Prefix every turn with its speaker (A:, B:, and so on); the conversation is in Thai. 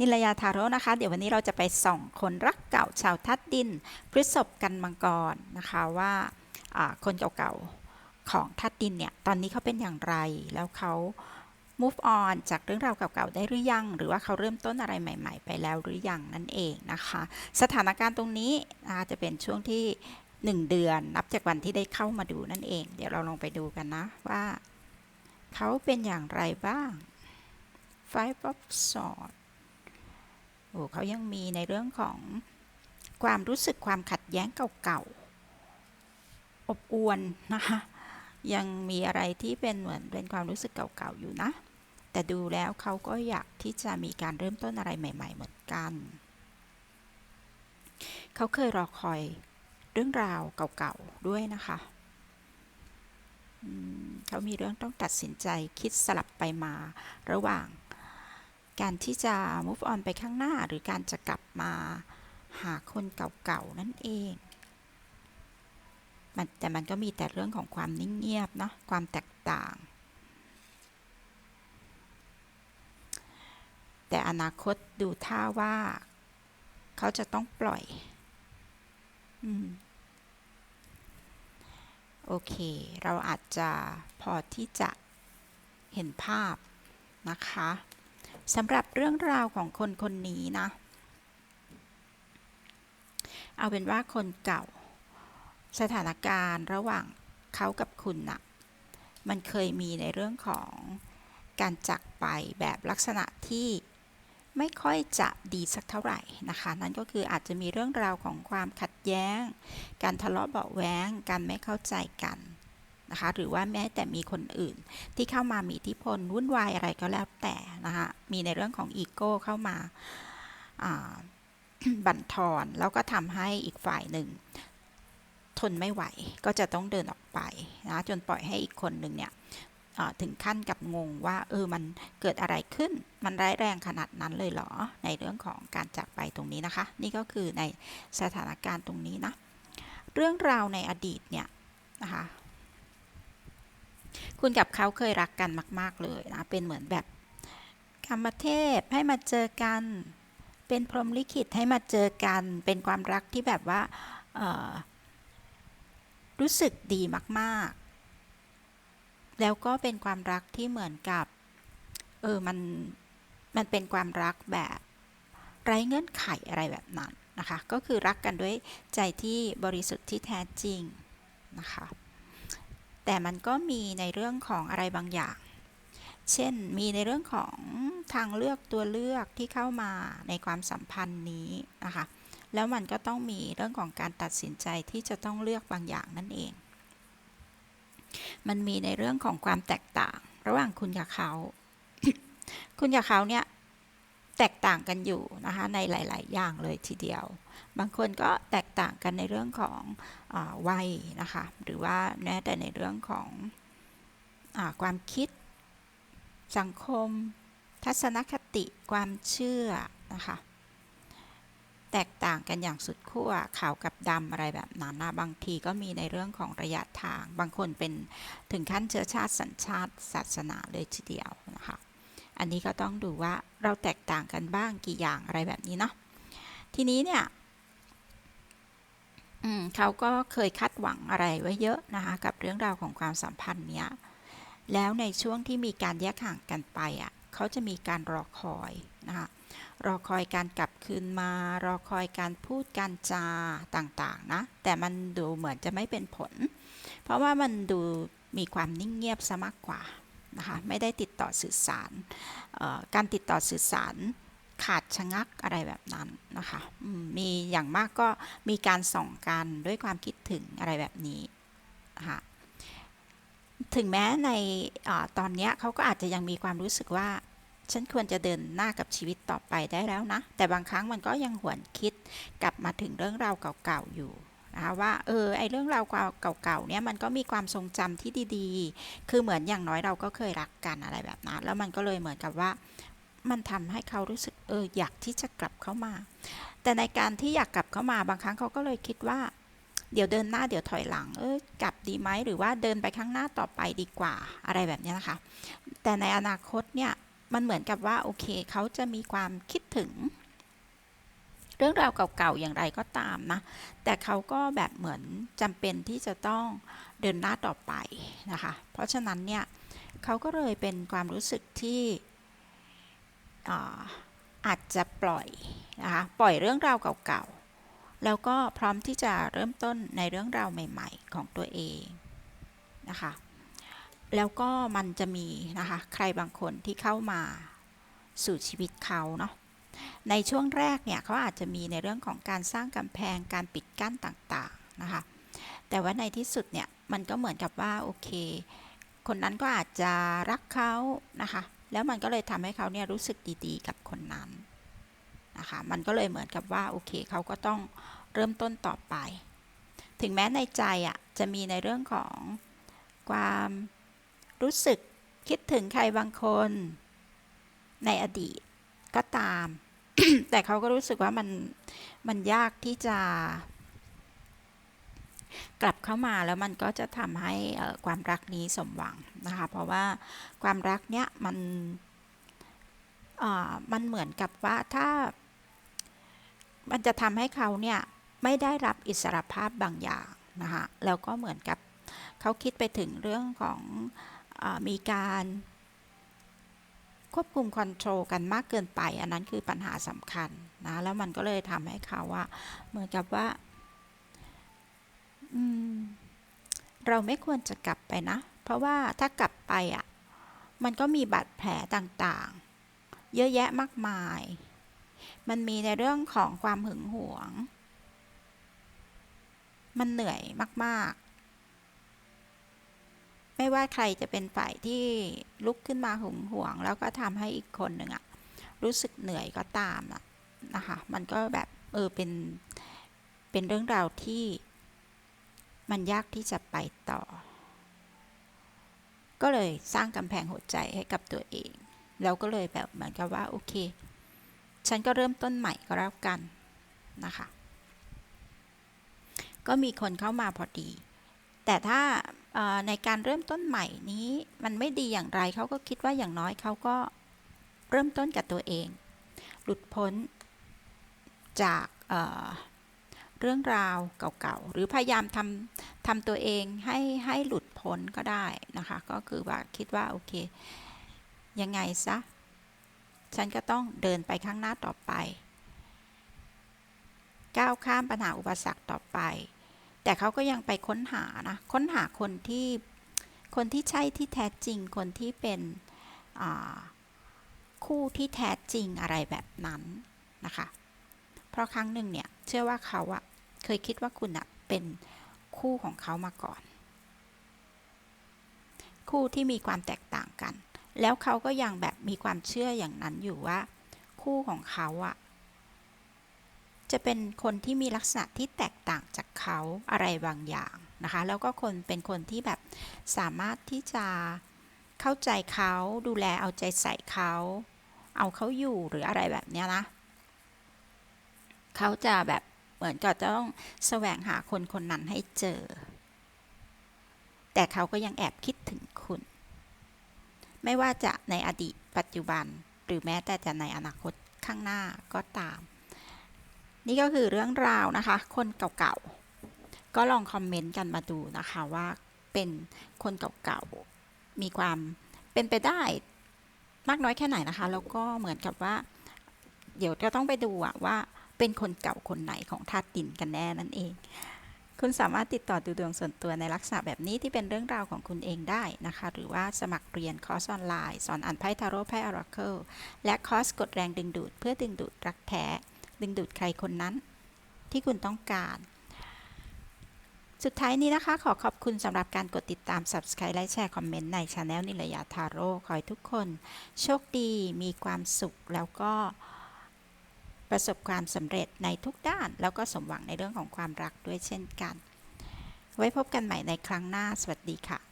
A: นิลยาทาโร่นะคะ เดี๋ยววันนี้เราจะไปส่องคนรักเก่าชาวทัดดิน พฤษภกันมังกรนะคะว่าคนเก่าๆของทัดดินเนี่ยตอนนี้เขาเป็นอย่างไรแล้วเขา move on จากเรื่องราวเก่าๆได้หรือยัง หรือว่าเขาเริ่มต้นอะไรใหม่ ๆ ไปแล้วหรือยังนั่นเองนะคะ สถานการณ์ตรงนี้นะคะจะเป็นช่วงที่ 1 เดือนนับจากวันที่ได้เข้ามาดูนั่นเอง เดี๋ยวเราลองไปดูกันนะว่าเขาเป็นอย่างไรบ้าง Five of Swords โอ้เขายังมีในเรื่องของความรู้สึกความขัดแย้งเก่าๆ อบอวนนะคะ ยังมีอะไรที่เป็นเหมือนเป็นความรู้สึกเก่าๆ อยู่นะ แต่ดูแล้วเขาก็อยากที่จะมีการเริ่มต้นอะไรใหม่ ๆ เหมือนกัน เขาเคยรอคอยเรื่องราวเก่าๆ ด้วยนะคะเขามีเรื่องต้องตัดสินใจคิดสลับไปมาระหว่าง การที่จะ move on ไปข้างหน้า หรือการจะกลับมาหาคนเก่าๆ นั่นเองมันแต่มันก็มีแต่เรื่องของความนิ่งเงียบเนาะความแตกต่าง แต่อนาคตดูท่าว่า เขาจะต้องปล่อยอืมโอเค เราอาจจะพอที่จะเห็นภาพนะคะ สำหรับเรื่องราวของคนคนนี้นะ เอาเป็นว่าคนเก่า สถานการณ์ระหว่างเขากับคุณนะ่ะ มันเคยมีในเรื่องของการจากไปแบบลักษณะที่ไม่ค่อยจะดีสักเท่าไหร่นะคะ นั่นก็คืออาจจะมีเรื่องราวของความขัดแย้ง การทะเลาะเบาะแว้งการไม่เข้าใจกัน นะคะ หรือว่าแม้แต่มีคนอื่น ที่เข้ามามีอิทธิพลวุ่นวายอะไรก็แล้วแต่นะคะมีในเรื่องของอีโก้เข้ามาาบั่นทอนแล้วก็ทำให้อีกฝ่ายหนึ่ง ทนไม่ไหวก็จะต้องเดินออกไปนะจนปล่อยให้อีกคนหนึ่งเนี่ยถึงขั้นกับงงว่าเออมันเกิดอะไรขึ้น มันร้ายแรงขนาดนั้นเลยเหรอ ในเรื่องของการจากไปตรงนี้นะคะ นี่ก็คือในสถานการณ์ตรงนี้นะ เรื่องราวในอดีตเนี่ยนะคะ คุณกับเขาเคยรักกันมาก ๆ เลยนะ เป็นเหมือนแบบกรรมเทพให้มาเจอกัน เป็นพรหมลิขิตให้มาเจอกัน เป็นความรักที่แบบว่ารู้สึกดีมาก ๆ แล้วก็เป็นความรักที่เหมือนกับ เออ มัน มันเป็นความรักแบบไร้เงื่อนไขอะไรแบบนั้นนะคะ ก็คือรักกันด้วยใจที่บริสุทธิ์ที่แท้จริงนะคะ แต่มันก็มีในเรื่องของอะไรบางอย่าง เช่น มีในเรื่องของทางเลือกตัวเลือกที่เข้ามาในความสัมพันธ์นี้นะคะ แล้วมันก็ต้องมีเรื่องของการตัดสินใจที่จะต้องเลือกบางอย่างนั่นเอง มันมีในเรื่องของความแตกต่าง ระหว่างคุณกับเขา คุณกับเขาเนี่ย แตกต่างกันอยู่นะคะในหลาย ๆ อย่างเลยทีเดียว บางคนก็แตกต่างกันในเรื่องของอวัยนะคะหรือว่าแม้แต่ในเรื่องของอความคิด สังคม ทัศนคติความเชื่อนะคะแตกต่างกันอย่างสุดขั้วขาวกับดำอะไรแบบนั้นนะบางทีก็มีในเรื่องของระยะทาง บางคนเป็นถึงขั้นเชื้อชาติสัญชาติศาสนาเลยทีเดียว อันนี้ก็ต้องดูว่าเราแตกต่างกันบ้างกี่อย่างอะไรแบบนี้เนาะทีนี้เนี่ยเขาก็เคยคาดหวังอะไรไว้เยอะนะคะกับเรื่องราวของความสัมพันธ์เนี้ยแล้วในช่วงที่มีการแยกห่างกันไปอะเขาจะมีการรอคอยนะคะรอคอยการกลับคืนมารอคอยการพูดการจาต่างๆนะแต่มันดูเหมือนจะไม่เป็นผล เพราะว่ามันดูมีความนิ่งเงียบซะมากกว่า นะคะไม่ได้ติดต่อสื่อสาร การติดต่อสื่อสารขาดชะงักอะไรแบบนั้นนะคะมีอย่างมากก็มีการส่องกันด้วยความคิดถึงอะไรแบบนี้นะคะถึงแม้ในอตอนนี้เขาก็อาจจะยังมีความรู้สึกว่า ฉันควรจะเดินหน้ากับชีวิตต่อไปได้แล้วนะ แต่บางครั้งมันก็ยังหวนคิดกลับมาถึงเรื่องราวเก่าๆอยู่ นะคะว่าเออไอเรื่องราวเก่าๆเนี้ยมันก็มีความทรงจำที่ดีๆ คือเหมือนอย่างน้อยเราก็เคยรักกันอะไรแบบนั้น แล้วมันก็เลยเหมือนกับว่ามันทำให้เขารู้สึกเอออยากที่จะกลับเข้ามา แต่ในการที่อยากกลับเข้ามาบางครั้งเขาก็เลยคิดว่าเดี๋ยวเดินหน้าเดี๋ยวถอยหลัง เออกลับดีไหมหรือว่าเดินไปข้างหน้าต่อไปดีกว่าอะไรแบบนี้นะคะ แต่ในอนาคตเนี่ยมันเหมือนกับว่าโอเคเขาจะมีความคิดถึง เรื่องราวเก่าๆอย่างไรก็ตามนะ แต่เขาก็แบบเหมือนจำเป็นที่จะต้องเดินหน้าต่อไปนะคะ เพราะฉะนั้นเนี่ยเขาก็เลยเป็นความรู้สึกที่อาอาจจะปล่อยนะคะปล่อยเรื่องราวเก่าๆ แล้วก็พร้อมที่จะเริ่มต้นในเรื่องราวใหม่ ๆ ของตัวเองนะคะ แล้วก็มันจะมีนะคะใครบางคนที่เข้ามาสู่ชีวิตเขาเนาะ ในช่วงแรกเนี่ยเขาอาจจะมีในเรื่องของการสร้างกำแพงการปิดกั้นต่างๆนะคะ แต่ว่าในที่สุดเนี่ยมันก็เหมือนกับว่าโอเค คนนั้นก็อาจจะรักเขานะคะ แล้วมันก็เลยทำให้เขาเนี่ยรู้สึกดีๆ กับคนนั้นนะคะ มันก็เลยเหมือนกับว่าโอเคเขาก็ต้องเริ่มต้นต่อไป ถึงแม้ในใจอะจะมีในเรื่องของความรู้สึกคิดถึงใครบางคนในอดีต ก็ตาม แต่เขาก็รู้สึกว่ามันมันยากที่จะ กลับเข้ามาแล้วมันก็จะทำให้ความรักนี้สมหวังนะคะ เพราะว่าความรักเนี้ยมันอ่อมันเหมือนกับว่าถ้า มันจะทำให้เขาเนี่ยไม่ได้รับอิสรภาพบางอย่างนะคะแล้วก็เหมือนกับเขาคิดไปถึงเรื่องของอมีการ ควบคุมคอนโทรลกันมากเกินไป อันนั้นคือปัญหาสำคัญนะแล้วมันก็เลยทำให้เขาว่าเหมือนกับว่าเราไม่ควรจะกลับไปนะ เพราะว่าถ้ากลับไปอะมันก็มีบาดแผลต่างๆ เยอะแยะมากมาย มันมีในเรื่องของความหึงหวง มันเหนื่อยมากๆ ไม่ว่าใครจะเป็นฝ่ายที่ลุกขึ้นมาหึงหวง แล้วก็ทำให้อีกคนหนึ่งอะรู้สึกเหนื่อยก็ตามอะนะคะมันก็แบบเออเป็นเป็นเรื่องราวที่มันยากที่จะไปต่อ ก็เลยสร้างกำแพงหัวใจให้กับตัวเอง แล้วก็เลยแบบเหมือนกับว่าโอเค ฉันก็เริ่มต้นใหม่ก็แล้วกันนะคะ ก็มีคนเข้ามาพอดี แต่ถ้า ในการเริ่มต้นใหม่นี้มันไม่ดีอย่างไรเขาก็คิดว่าอย่างน้อยเขาก็เริ่มต้นกับตัวเอง หลุดพ้นจากเเรื่องราวเก่าๆ หรือพยายามทำทำตัวเองให้ให้หลุดพ้นก็ได้นะคะ ก็คือว่าคิดว่าโอเค ยังไงซะ ฉันก็ต้องเดินไปข้างหน้าต่อไป ก้าวข้ามปัญหาอุปสรรคต่อไป แต่เขาก็ยังไปค้นหานะ ค้นหาคนที่ คนที่ใช่ที่แท้จริง คนที่เป็นคู่ที่แท้จริงอะไรแบบนั้นนะคะ เพราะครั้งหนึ่งเนี่ย เชื่อว่าเขาอะเคยคิดว่าคุณอะเป็นคู่ของเขามาก่อน คู่ที่มีความแตกต่างกัน แล้วเขาก็ยังแบบมีความเชื่ออย่างนั้นอยู่ว่า คู่ของเขาอะ จะเป็นคนที่มีลักษณะที่แตกต่างจากเขาอะไรบางอย่างนะคะ แล้วก็คนเป็นคนที่แบบสามารถที่จะเข้าใจเขาดูแลเอาใจใส่เขา เอาเขาอยู่หรืออะไรแบบนี้นะเขาจะแบบเหมือนกับต้องแสวงหาคนคนนั้นให้เจอ แต่เขาก็ยังแอบคิดถึงคุณ ไม่ว่าจะในอดีตปัจจุบัน หรือแม้แต่จะในอนาคตข้างหน้าก็ตาม นี่ก็คือเรื่องราวนะคะ คนเก่าๆ ก็ลองคอมเมนต์กันมาดูนะคะว่าเป็นคนเก่าๆ มีความเป็นไปได้มากน้อยแค่ไหนนะคะ แล้วก็เหมือนกับว่า เดี๋ยวจะต้องไปดูว่าเป็นคนเก่าคนไหนของธาตุดินกันแน่นั่นเอง คุณสามารถติดต่อดูดวงส่วนตัวในลักษณะแบบนี้ที่เป็นเรื่องราวของคุณเองได้นะคะ หรือว่าสมัครเรียนคอร์สออนไลน์ สอนอ่านไพ่ทาโร่ไพ่ออราเคิลและคอร์สกดแรงดึงดูดเพื่อดึงดูดรักแท้ ดึงดูดใครคนนั้น ที่คุณต้องการ สุดท้ายนี้นะคะ ขอขอบคุณสำหรับการกดติดตาม Subscribe และแชร์คอมเมนต์ในช anel นิลยาทาโร่ขอให้ทุกคน โชคดีมีความสุขแล้วก็ประสบความสำเร็จในทุกด้าน แล้วก็สมหวังในเรื่องของความรักด้วยเช่นกัน ไว้พบกันใหม่ในครั้งหน้า สวัสดีค่ะ